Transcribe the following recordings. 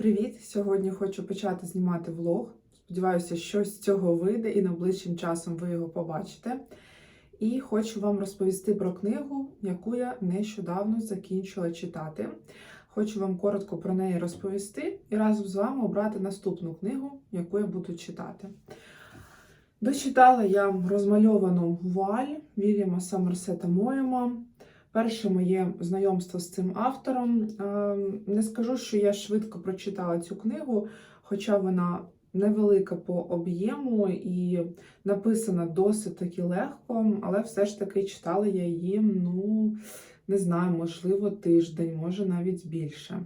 Привіт! Сьогодні хочу почати знімати влог. Сподіваюся, що з цього вийде і найближчим часом ви його побачите. І хочу вам розповісти про книгу, яку я нещодавно закінчила читати. Хочу вам коротко про неї розповісти і разом з вами обрати наступну книгу, яку я буду читати. Дочитала я розмальовану вуаль Вільяма Саммерсета Моєма. Перше моє знайомство з цим автором. Е, Не скажу, що я швидко прочитала цю книгу, хоча вона невелика по об'єму і написана досить таки легко, але все ж таки читала я її, ну, не знаю, можливо, тиждень, може навіть більше.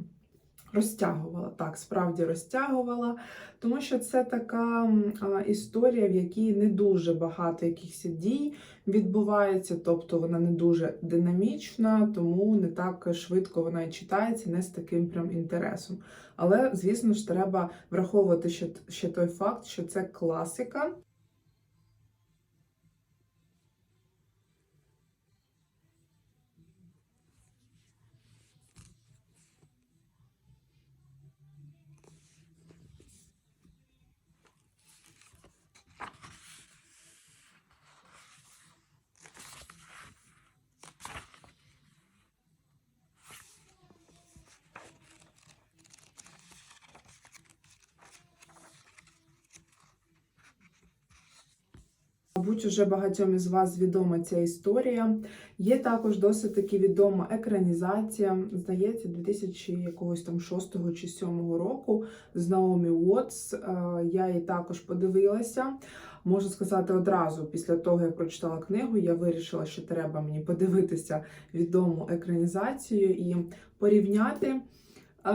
Розтягувала, так, справді розтягувала, тому що це така історія, в якій не дуже багато якихось дій відбувається, тобто вона не дуже динамічна, тому не так швидко вона і читається, не з таким прям інтересом. Але, звісно ж, треба враховувати ще той факт, що це класика. Мабуть, уже багатьом із вас відома ця історія. Є також досить таки відома екранізація, здається, 2006 чи 2007 року з Наомі Уотс. Е, Я її також подивилася. Можу сказати одразу, після того, як прочитала книгу, я вирішила, що треба мені подивитися відому екранізацію і порівняти.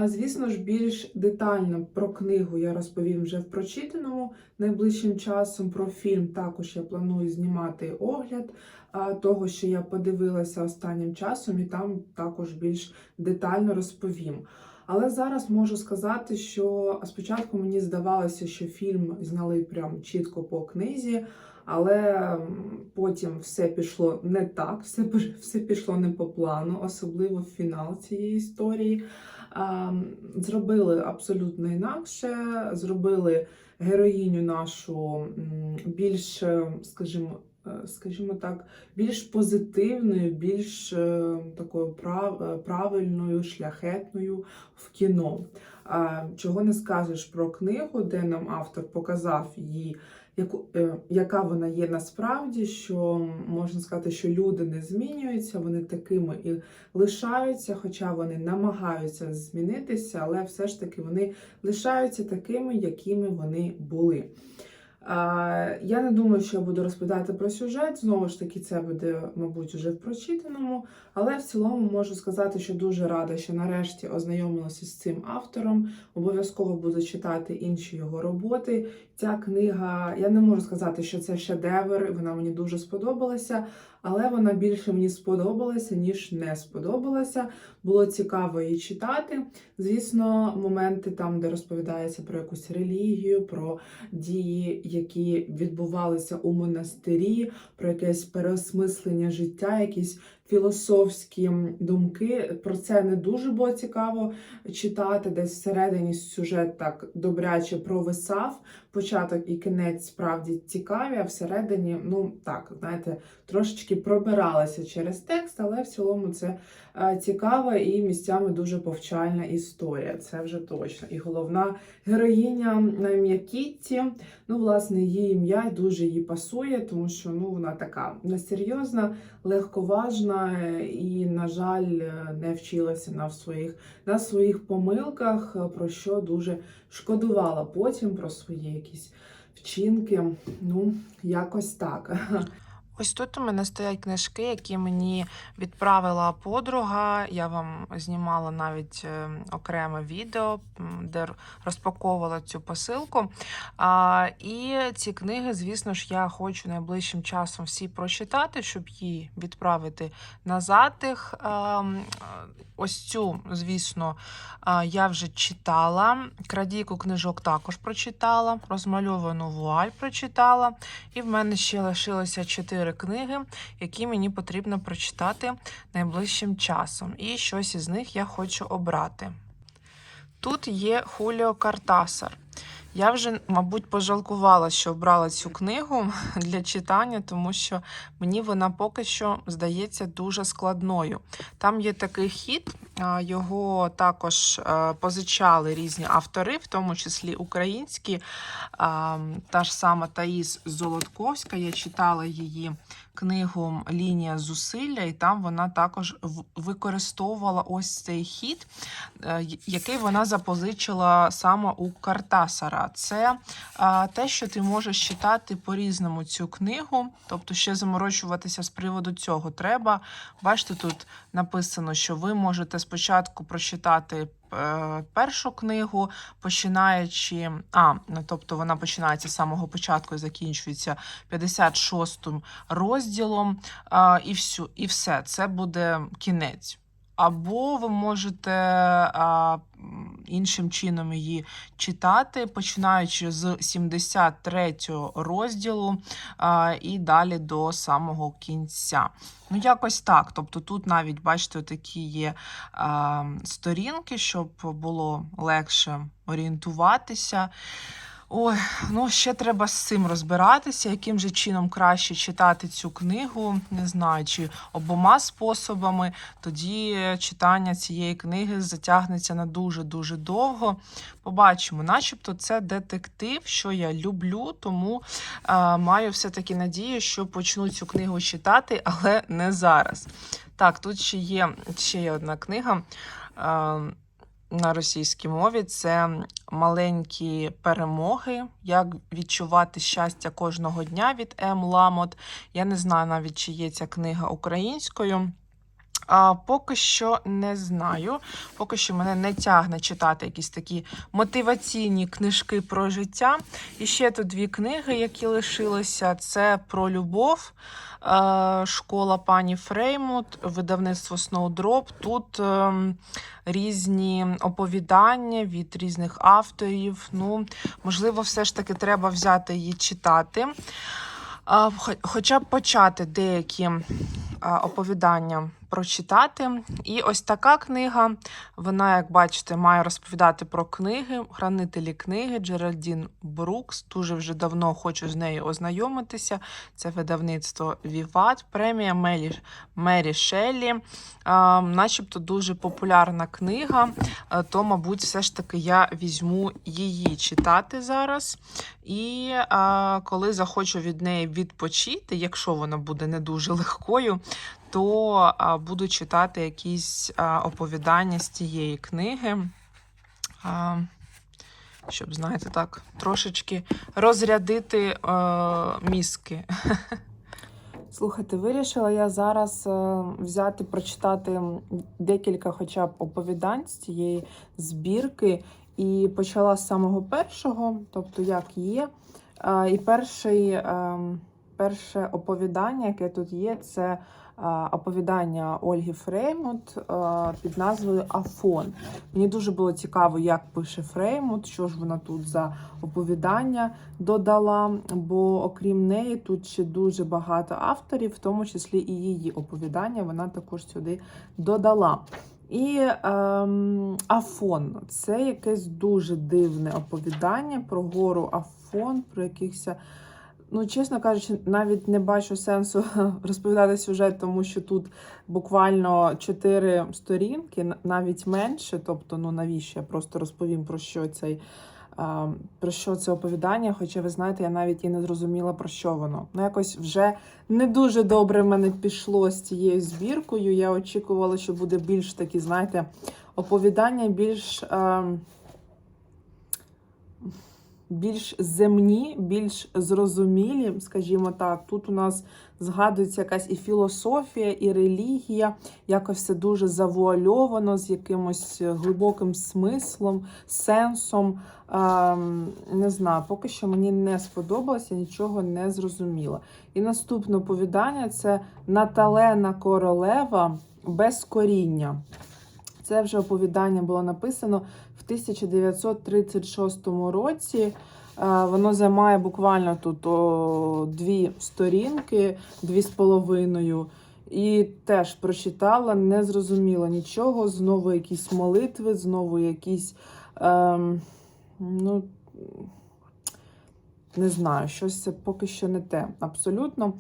Звісно ж, більш детально про книгу я розповім вже в прочитаному найближчим часом. Про фільм також я планую знімати огляд того, що я подивилася останнім часом, і там також більш детально розповім. Але зараз можу сказати, що спочатку мені здавалося, що фільм зняли прям чітко по книзі, але потім все пішло не так, все, все пішло не по плану, особливо фінал цієї історії. А, Зробили абсолютно інакше, зробили героїню нашу більш, е, скажімо, е, скажімо так, більш позитивною, більш е, такою прав, правильною, шляхетною в кіно. Чого не скажеш про книгу, де нам автор показав її, яку, е, яка вона є насправді, що можна сказати, що люди не змінюються, вони такими і лишаються, хоча вони намагаються змінитися, але все ж таки вони лишаються такими, якими вони були. Я не думаю, що я буду розповідати про сюжет. Знову ж таки, це буде, мабуть, уже в прочитаному. Але в цілому можу сказати, що дуже рада, що нарешті ознайомилася з цим автором. Обов'язково буду читати інші його роботи. Ця книга, я не можу сказати, що це шедевр, вона мені дуже сподобалася, але вона більше мені сподобалася, ніж не сподобалася. Було цікаво її читати. Звісно, моменти там, де розповідається про якусь релігію, про дії, які відбувалися у монастирі, про якесь переосмислення життя, якісь філософські думки. Про це не дуже було цікаво читати. Десь всередині сюжет так добряче провисав. Початок і кінець справді цікаві, а всередині, ну так, знаєте, трошечки пробиралася через текст, але в цілому це е, цікава і місцями дуже повчальна історія. Це вже точно. І головна героїня ім'я Кітті. Ну, власне, її ім'я дуже їй пасує, тому що ну вона така несерйозна, легковажна е, і, на жаль, е, не вчилася на своїх на своїх помилках, про що дуже шкодувала потім про свої якісь вчинки. Ну, якось так. Ось тут у мене стоять книжки, які мені відправила подруга. Я вам знімала навіть е, окреме відео, де розпаковувала цю посилку. І ці книги, звісно ж, я хочу найближчим часом всі прочитати, щоб її відправити назад. Їх. А, ось цю, звісно, а, я вже читала. Крадійку книжок також прочитала, розмальовану вуаль прочитала. І в мене ще лишилося чотири книги, які мені потрібно прочитати найближчим часом. І щось із них я хочу обрати. Тут є Хуліо Картасар. Я вже, мабуть, пожалкувала, що обрала цю книгу для читання, тому що мені вона поки що здається дуже складною. Там є такий хід, його також е, позичали різні автори, в тому числі українські. Та ж сама Таїс Золотковська. Я читала її книгу Лінія зусилля, і там вона також використовувала ось цей хід, е, який вона запозичила саме у Картасара. Це те, що ти можеш читати по-різному цю книгу, тобто ще заморочуватися з приводу цього треба. Бачите, тут написано, що ви можете спочатку прочитати. Е, Першу книгу, починаючи, а, ну, тобто вона починається з самого початку і закінчується 56-м розділом, і, всю, і все, це буде кінець. Або ви можете а, іншим чином її читати, починаючи з 73-го розділу а, і далі до самого кінця. Ну, якось так. Тобто тут навіть, бачите, такі є а, сторінки, щоб було легше орієнтуватися. Ой, ну ще треба з цим розбиратися, яким же чином краще читати цю книгу. Не знаю, чи обома способами. Тоді читання цієї книги затягнеться на дуже-дуже довго. Побачимо, начебто це детектив, що я люблю, тому е, маю все-таки надію, що почну цю книгу читати, але не зараз. Так, тут ще є ще є одна книга. Е, на російській мові це маленькі перемоги, як відчувати щастя кожного дня від М. Ламот. Я не знаю навіть, чи є ця книга українською. А поки що не знаю. Поки що мене не тягне читати якісь такі мотиваційні книжки про життя. І ще тут дві книги, які лишилися: це про любов, е, школа пані Фреймут, видавництво Snowdrop. Тут ем, різні оповідання від різних авторів. Ну, можливо, все ж таки треба взяти її читати. Хоча б почати деякі оповідання прочитати. І ось така книга. Вона, як бачите, має розповідати про книги, хранителі книги Джеральдін Брукс. Дуже вже давно хочу з нею ознайомитися. Це видавництво Віват, премія Мері, Мері Шеллі. А, начебто дуже популярна книга, то, мабуть, все ж таки я візьму її читати зараз. І а, коли захочу від неї відпочити, якщо вона буде не дуже легкою, то буду читати якісь оповідання з цієї книги. Щоб, знаєте, так, трошечки розрядити е, мізки. Слухайте, вирішила я зараз е, взяти, прочитати декілька хоча б оповідань з цієї збірки. І почала з самого першого, тобто як є. Е, І перший, е, перше оповідання, яке тут є, це оповідання Ольги Фреймут під назвою Афон. Мені дуже було цікаво, як пише Фреймут, що ж вона тут за оповідання додала. Бо окрім неї, тут ще дуже багато авторів, в тому числі і її оповідання, вона також сюди додала. І ем, Афон це якесь дуже дивне оповідання про гору Афон, про якихось. Ну, чесно кажучи, навіть не бачу сенсу розповідати сюжет, тому що тут буквально чотири сторінки, навіть менше. Тобто, ну навіщо я просто розповім про що цей. Про що це оповідання, хоча ви знаєте, я навіть і не зрозуміла про що воно. Ну, якось вже не дуже добре в мене пішло з цією збіркою. Я очікувала, що буде більш такі, знаєте, оповідання більш. ем, більш земні, більш зрозумілі, скажімо так. Тут у нас згадується якась і філософія, і релігія, якось все дуже завуальовано, з якимось глибоким смислом, сенсом. Ем, не знаю, поки що мені не сподобалося, нічого не зрозуміла. І наступне оповідання це Наталена Королева без коріння. Це вже оповідання було написано в 1936 році. Е, Воно займає буквально тут о, дві сторінки, дві з половиною. І теж прочитала, не зрозуміла нічого. Знову якісь молитви, знову якісь Ем, ну, не знаю, щось поки що не те. Абсолютно.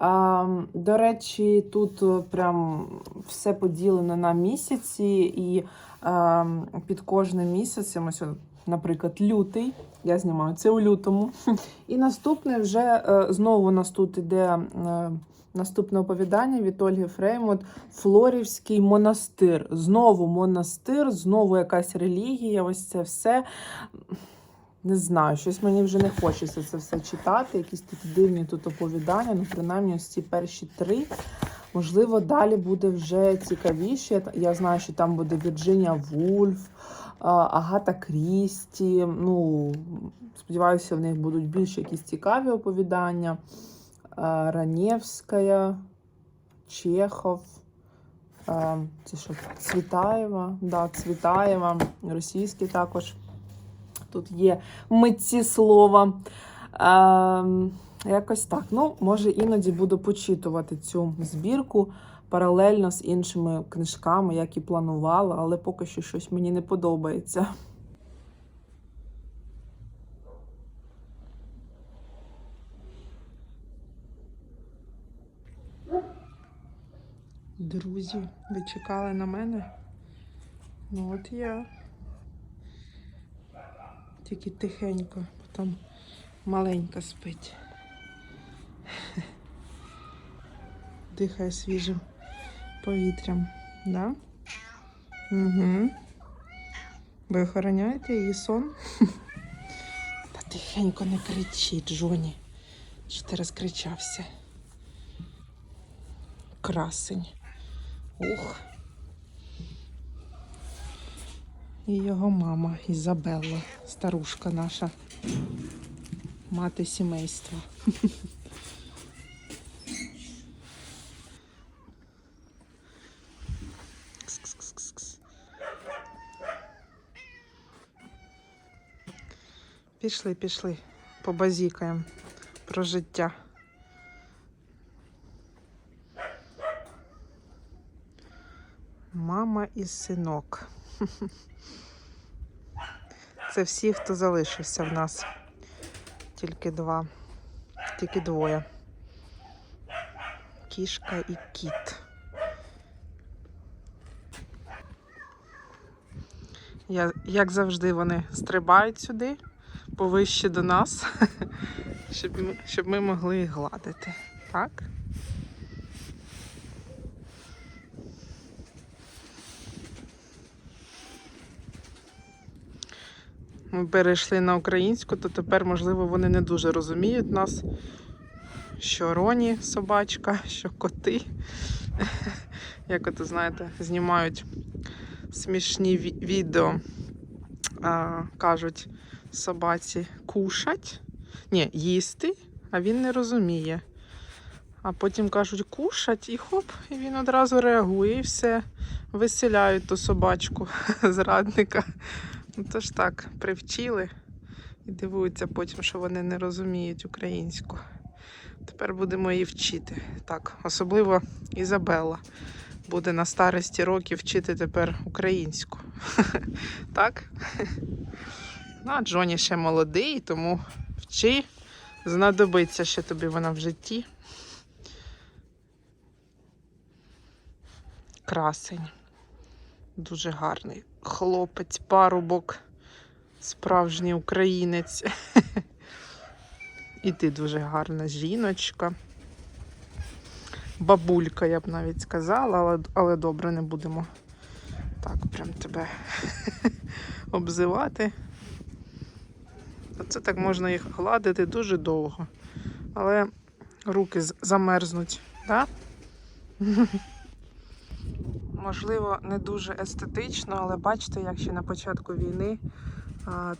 Ем, до речі, тут е, прям все поділено на місяці, і ем, під кожним місяцем, ось, наприклад, лютий. Я знімаю це у лютому. І наступне вже е, знову у нас тут іде е, наступне оповідання від Ольги Фреймут Флорівський монастир. Знову монастир, знову якась релігія. Ось це все. Не знаю, щось мені вже не хочеться це все читати. Якісь такі дивні тут оповідання. Ну, принаймні, ось ці перші три. Можливо, далі буде вже цікавіше. Я- знаю, що там буде Вірджинія Вульф, Агата Крісті. Ну, сподіваюся, в них будуть більш якісь цікаві оповідання. Ранєвська, Чехов. Це що? Цвітаєва, да, Цвітаєва, російські також. Тут є митці слова. Ем, якось так. Ну, може, іноді буду почитувати цю збірку паралельно з іншими книжками, як і планувала, але поки що щось мені не подобається. Друзі, ви чекали на мене? Ну, от я. Тільки тихенько, бо там маленька спить. Дихає свіжим повітрям, да? Угу. Ви охороняєте її сон? Та тихенько не кричи, Джоні. Що ти розкричався? Красень. Ух. І його мама Ізабелла, старушка наша, мати сімейства. Пішли, пішли, побазікаємо про життя. Мама і синок. Це всі, хто залишився в нас. Тільки два. Тільки двоє. Кішка і кіт. Я, як завжди, вони стрибають сюди, повище до нас, щоб ми, щоб ми могли гладити. Так? Ми перейшли на українську, то тепер, можливо, вони не дуже розуміють нас, що Роні собачка, що коти. Як от знаєте, знімають смішні відео, а, кажуть собаці кушать, ні, їсти, а він не розуміє. А потім кажуть кушать і хоп, і він одразу реагує і все. Виселяють ту собачку зрадника. Ну, то ж так, привчили і дивуються потім, що вони не розуміють українську. Тепер будемо її вчити. Так, особливо Ізабелла буде на старості років вчити тепер українську. Так? Ну, а Джоні ще молодий, тому вчи. Знадобиться ще тобі вона в житті. Красень. Дуже гарний хлопець, парубок, справжній українець. І ти дуже гарна жіночка. Бабулька, я б навіть сказала, але, але добре, не будемо так прям тебе обзивати. Оце так можна їх гладити дуже довго. Але руки замерзнуть, так? Да? Можливо, не дуже естетично, але бачите, як ще на початку війни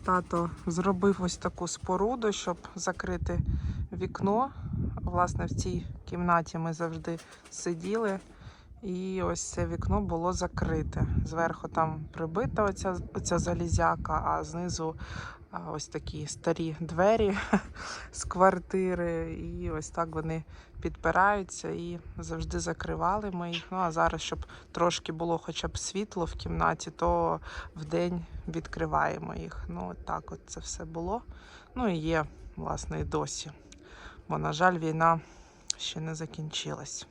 тато зробив ось таку споруду, щоб закрити вікно. Власне, в цій кімнаті ми завжди сиділи, і ось це вікно було закрите. Зверху там прибита оця, оця залізяка, а знизу ось такі старі двері з квартири. І ось так вони підпираються і завжди закривали ми їх. Ну а зараз, щоб трошки було хоча б світло в кімнаті, то вдень відкриваємо їх. Ну, от так от це все було. Ну і є, власне, і досі. Бо, на жаль, війна ще не закінчилась.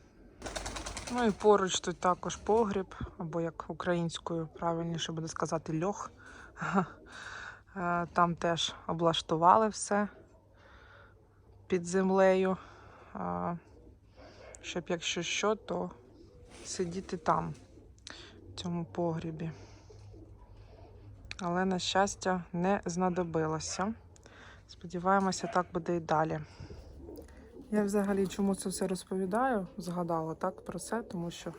Ну і поруч тут також погріб, або як українською правильніше буде сказати, льох. Е, Там теж облаштували все під землею, е, щоб якщо що, то сидіти там, в цьому погрібі. Але, на щастя, не знадобилося. Сподіваємося, так буде і далі. Я взагалі чому це все розповідаю? Згадала так про це, тому що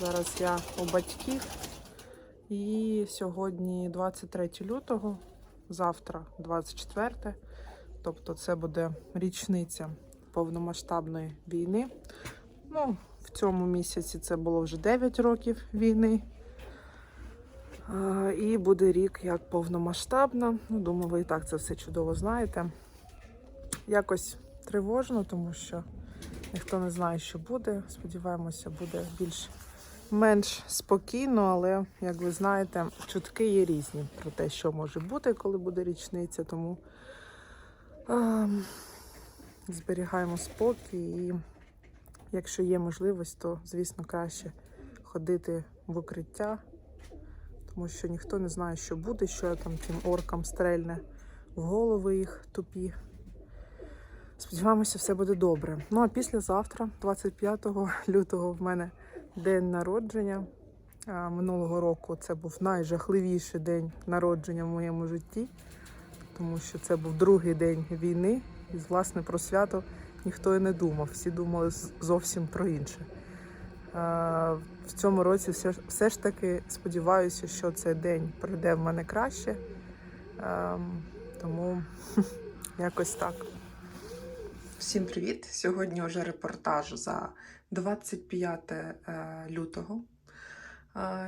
зараз я у батьків. І сьогодні 23 лютого, завтра 24, тобто це буде річниця повномасштабної війни. Ну, в цьому місяці це було вже 9 років війни. І буде рік як повномасштабна. Ну, думаю, ви і так це все чудово знаєте. Якось тривожно, тому що ніхто не знає, що буде. Сподіваємося, буде більш менш спокійно, але, як ви знаєте, чутки є різні про те, що може бути, коли буде річниця. Тому е, зберігаємо спокій і якщо є можливість, то, звісно, краще ходити в укриття, тому що ніхто не знає, що буде, що там тим оркам стрельне в голови їх тупі. Сподіваємося, все буде добре. Ну а післязавтра, 25 лютого, в мене день народження. Минулого року це був найжахливіший день народження в моєму житті, тому що це був другий день війни, і власне про свято ніхто і не думав. Всі думали зовсім про інше. В цьому році все, все ж таки сподіваюся, що цей день пройде в мене краще. Тому якось так. Всім привіт! Сьогодні вже репортаж за 25 е, лютого.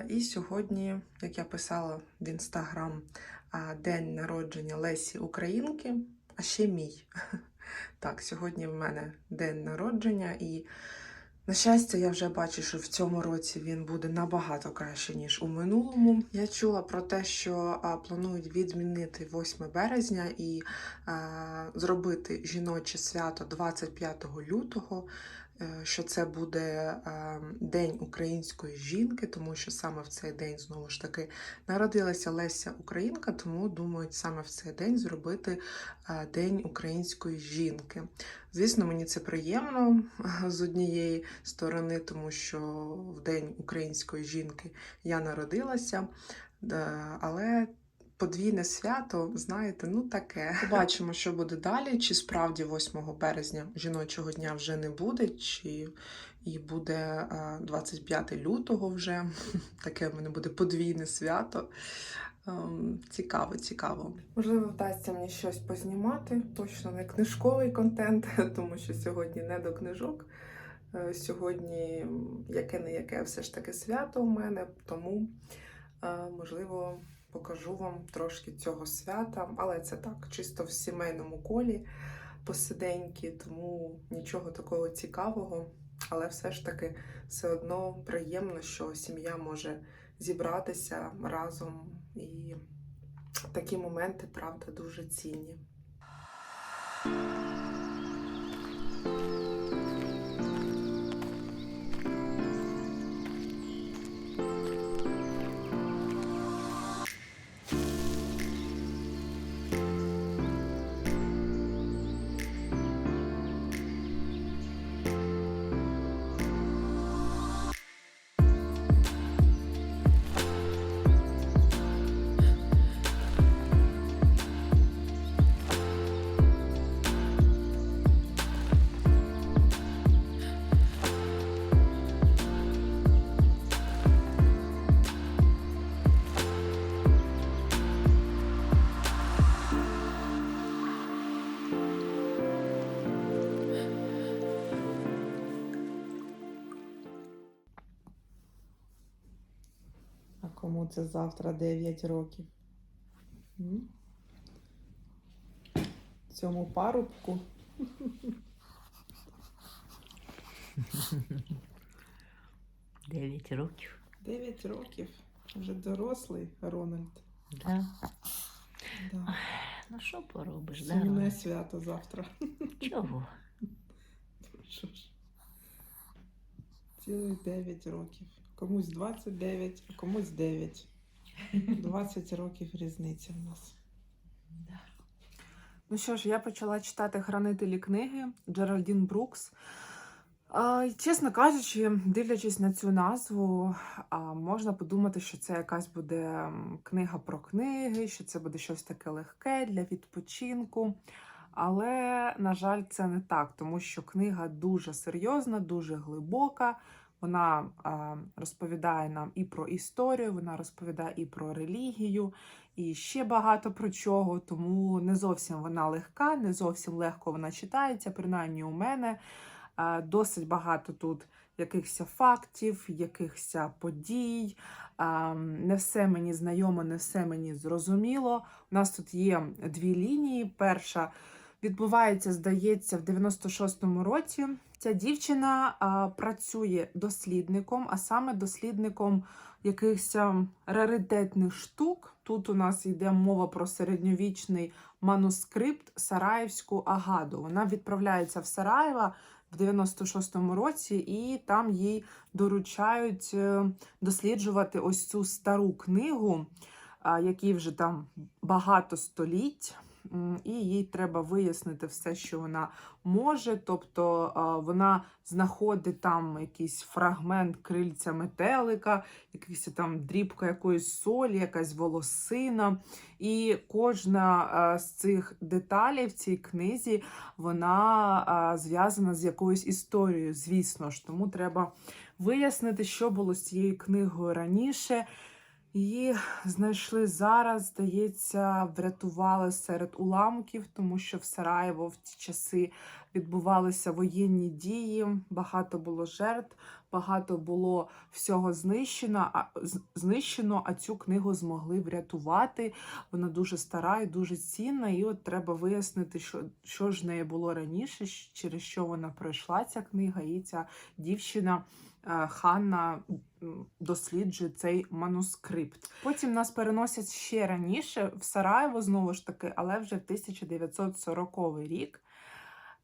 І сьогодні, як я писала в інстаграм, день народження Лесі Українки, а ще мій. Так, сьогодні в мене день народження, і на щастя, я вже бачу, що в цьому році він буде набагато краще, ніж у минулому. Я чула про те, що планують відмінити 8 березня і зробити жіноче свято 25 лютого. Е, Що це буде е, День української жінки, тому що саме в цей день знову ж таки народилася Леся Українка, тому думають саме в цей день зробити е, День української жінки. Звісно, мені це приємно з однієї сторони, тому що в День української жінки я народилася, але подвійне свято, знаєте, ну таке. Побачимо, що буде далі. Чи справді 8 березня жіночого дня вже не буде, чи і буде е, 25 лютого вже. Таке в мене буде подвійне свято. Ем, Цікаво, цікаво. Можливо, вдасться мені щось познімати. Точно не книжковий контент, тому що сьогодні не до книжок. Е, Сьогодні яке не яке все ж таки свято у мене, тому е, можливо покажу вам трошки цього свята, але це так, чисто в сімейному колі посиденьки, тому нічого такого цікавого. Але все ж таки все одно приємно, що сім'я може зібратися разом, і такі моменти, правда, дуже цінні. Це завтра 9 років? Цьому парубку? Дев'ять років. 9 років. Вже дорослий Рональд. Да. Да. Ну що поробиш, Сумне дорога? свято завтра. Чого? Що ж, Цілих 9 років. Комусь 29, а комусь 9. 20 років різниця в нас. Ну що ж, я почала читати хранителі книги Джеральдін Брукс. Чесно кажучи, дивлячись на цю назву, можна подумати, що це якась буде книга про книги, що це буде щось таке легке для відпочинку. Але, на жаль, це не так, тому що книга дуже серйозна, дуже глибока. Вона розповідає нам і про історію, вона розповідає і про релігію, і ще багато про чого. Тому не зовсім вона легка, не зовсім легко вона читається, принаймні у мене. Досить багато тут якихось фактів, якихось подій. Не все мені знайомо, не все мені зрозуміло. У нас тут є дві лінії. Перша відбувається, здається, в 96-му році. Ця дівчина а, працює дослідником, а саме дослідником якихось раритетних штук. Тут у нас йде мова про середньовічний манускрипт Сараївську Агаду. Вона відправляється в Сараєва в 96-му році, і там їй доручають е, досліджувати ось цю стару книгу, якій вже там багато століть. І їй треба вияснити все, що вона може. Тобто вона знаходить там якийсь фрагмент крильця метелика, якийсь там дрібка якоїсь солі, якась волосина. І кожна з цих деталей в цій книзі вона зв'язана з якоюсь історією, звісно ж. Тому треба вияснити, що було з цією книгою раніше. Її знайшли зараз, здається, врятували серед уламків, тому що в Сараєво в ті часи відбувалися воєнні дії, багато було жертв, багато було всього знищено, а, знищено, а цю книгу змогли врятувати. Вона дуже стара і дуже цінна. І от треба вияснити, що, що ж неї було раніше, через що вона пройшла ця книга, і ця дівчина. е, Ханна досліджує цей манускрипт. Потім нас переносять ще раніше в Сараєво, знову ж таки, але вже в 1940 рік.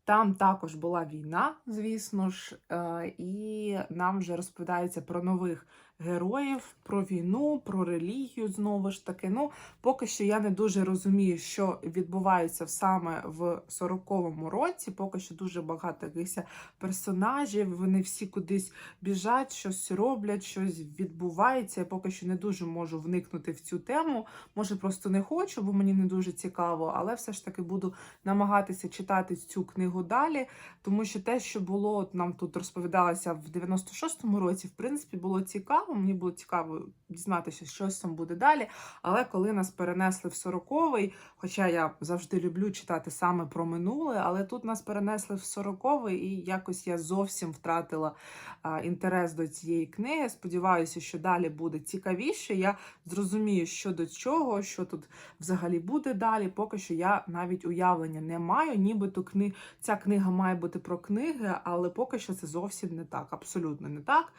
Там також була війна, звісно ж, е, і нам вже розповідається про нових героїв, про війну, про релігію. Знову ж таки. Ну, поки що я не дуже розумію, що відбувається саме в 40-му році. Поки що дуже багато якихось персонажів. Вони всі кудись біжать, щось роблять, щось відбувається. Я поки що не дуже можу вникнути в цю тему. Може, просто не хочу, бо мені не дуже цікаво, але все ж таки буду намагатися читати цю книгу далі, тому що те, що було от нам тут розповідалося в 96-му році, в принципі, було цікаво. Мені було цікаво дізнатися, що там буде далі. Але коли нас перенесли в 40-й, хоча я завжди люблю читати саме про минуле, але тут нас перенесли в 40-й, і якось я зовсім втратила а, інтерес до цієї книги. Сподіваюся, що далі буде цікавіше. Я зрозумію, що до чого, що тут взагалі буде далі. Поки що я навіть уявлення не маю. Нібито кни... ця книга має бути про книги, але поки що це зовсім не так, абсолютно не так.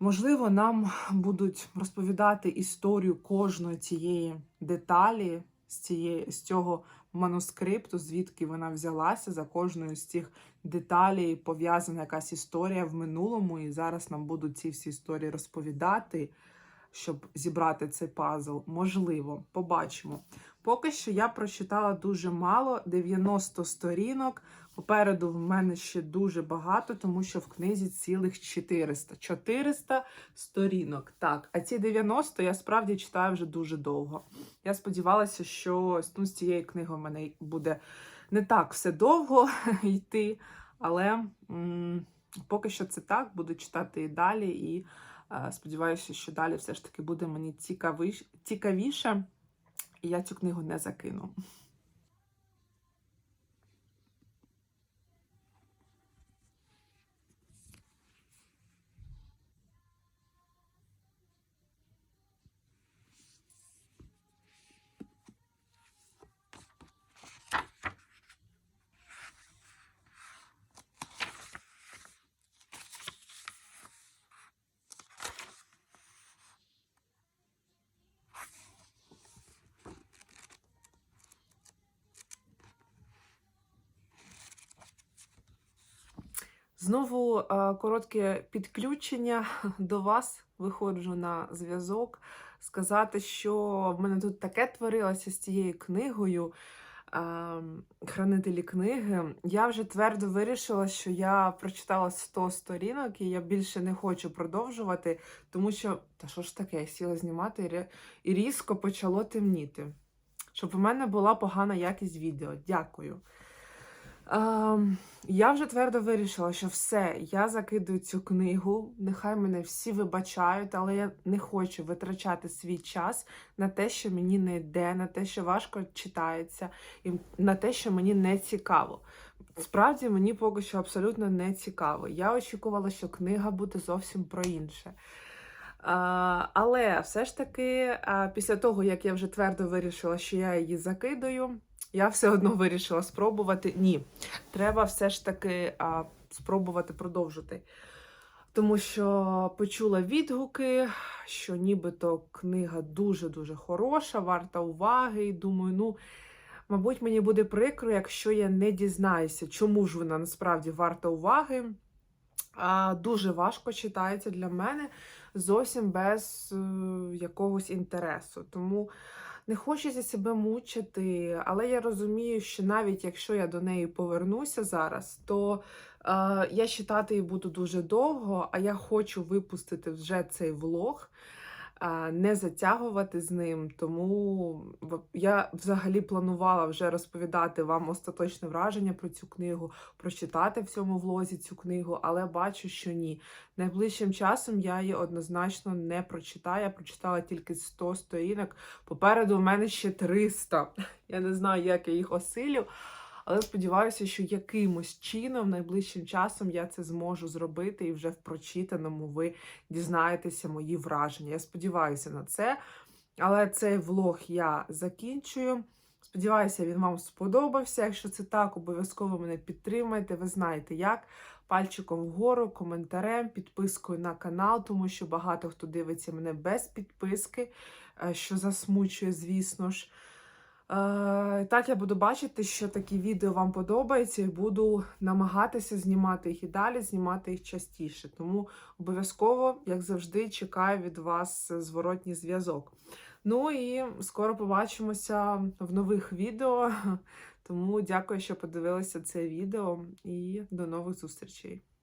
Можливо, нам будуть розповідати історію кожної цієї деталі з цієї з цього манускрипту, звідки вона взялася. За кожною з цих деталей пов'язана якась історія в минулому, і зараз нам будуть ці всі історії розповідати, щоб зібрати цей пазл. Можливо, побачимо. Поки що я прочитала дуже мало 90 сторінок. Попереду в мене ще дуже багато, тому що в книзі цілих 400. 400 сторінок. Так, а ці 90 я справді читаю вже дуже довго. Я сподівалася, що ну, з цієї книги в мене буде не так все довго йти, але м, поки що це так, буду читати і далі, і е, сподіваюся, що далі все ж таки буде мені цікавіше, і я цю книгу не закину. Знову коротке підключення до вас. Виходжу на зв'язок. Сказати, що в мене тут таке творилося з цією книгою. е, Хранителі книги. Я вже твердо вирішила, що я прочитала 100 сторінок і я більше не хочу продовжувати, тому що, та що ж таке, я сіла знімати і різко почало темніти. Щоб у мене була погана якість відео. Дякую. Ем, я вже твердо вирішила, що все, я закидую цю книгу. Нехай мене всі вибачають, але я не хочу витрачати свій час на те, що мені не йде, на те, що важко читається, і на те, що мені не цікаво. Справді мені поки що абсолютно не цікаво. Я очікувала, що книга буде зовсім про інше. А, але все ж таки, а, після того, як я вже твердо вирішила, що я її закидаю, я все одно вирішила спробувати. Ні, треба все ж таки а, спробувати продовжити. Тому що почула відгуки, що нібито книга дуже-дуже хороша, варта уваги, і думаю, ну. Мабуть, мені буде прикро, якщо я не дізнаюся, чому ж вона насправді варта уваги. А, дуже важко читається для мене зовсім без е, якогось інтересу. Тому не хочеться себе мучити, але я розумію, що навіть якщо я до неї повернуся зараз, то е, я читати її буду дуже довго, а я хочу випустити вже цей влог. Не затягувати з ним, тому я взагалі планувала вже розповідати вам остаточне враження про цю книгу, прочитати в цьому влозі цю книгу, але бачу, що ні. Найближчим часом я її однозначно не прочитаю. Я прочитала тільки 100 сторінок. Попереду у мене ще 300. Я не знаю, як я їх осилю. Але сподіваюся, що якимось чином найближчим часом я це зможу зробити, і вже в прочитаному ви дізнаєтеся мої враження. Я сподіваюся на це. Але цей влог я закінчую. Сподіваюся, він вам сподобався. Якщо це так, обов'язково мене підтримайте. Ви знаєте як. Пальчиком вгору, коментарем, підпискою на канал, тому що багато хто дивиться мене без підписки, е, що засмучує, звісно ж. Е, Так, я буду бачити, що такі відео вам подобаються, і буду намагатися знімати їх і далі, знімати їх частіше. Тому обов'язково, як завжди, чекаю від вас зворотній зв'язок. Ну і скоро побачимося в нових відео. Тому дякую, що подивилися це відео, і до нових зустрічей.